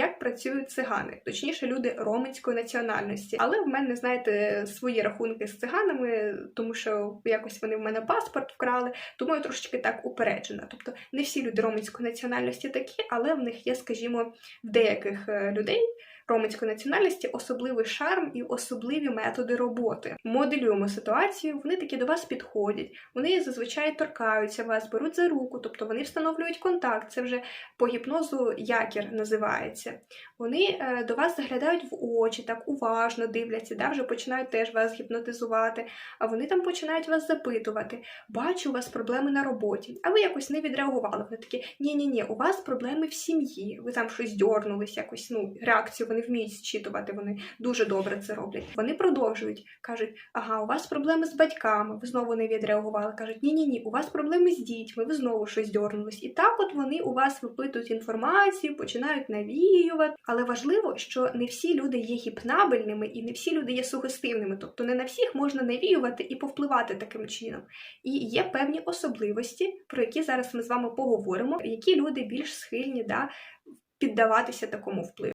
як працюють цигани, точніше, люди романської національності. Але в мене, знаєте, свої рахунки з циганами, тому що якось вони в мене паспорт вкрали, тому я трошечки так упереджена. Тобто не всі люди романської національності такі, але в них є, скажімо, в деяких е, людей. Романської національності особливий шарм і особливі методи роботи. Моделюємо ситуацію, вони такі до вас підходять, вони зазвичай торкаються вас, беруть за руку, тобто вони встановлюють контакт. Це вже по гіпнозу якір називається. Вони е, до вас заглядають в очі, так уважно дивляться, да, вже починають теж вас гіпнотизувати, а вони там починають вас запитувати. Бачу, у вас проблеми на роботі, а ви якось не відреагували. Вони такі, ні-ні, ні у вас проблеми в сім'ї. Ви там щось дьорнулись, якось ну реакцію вони вміють зчитувати. Вони дуже добре це роблять. Вони продовжують, кажуть, ага, у вас проблеми з батьками. Ви знову не відреагували. кажуть, ні, ні, у вас проблеми з дітьми. Ви знову щось дьорнулись. І так, от вони у вас випитують інформацію, починають навіювати. Але важливо, що не всі люди є гіпнабельними і не всі люди є сугестивними. Тобто не на всіх можна навіювати і повпливати таким чином. І є певні особливості, про які зараз ми з вами поговоримо, які люди більш схильні да, піддаватися такому впливу.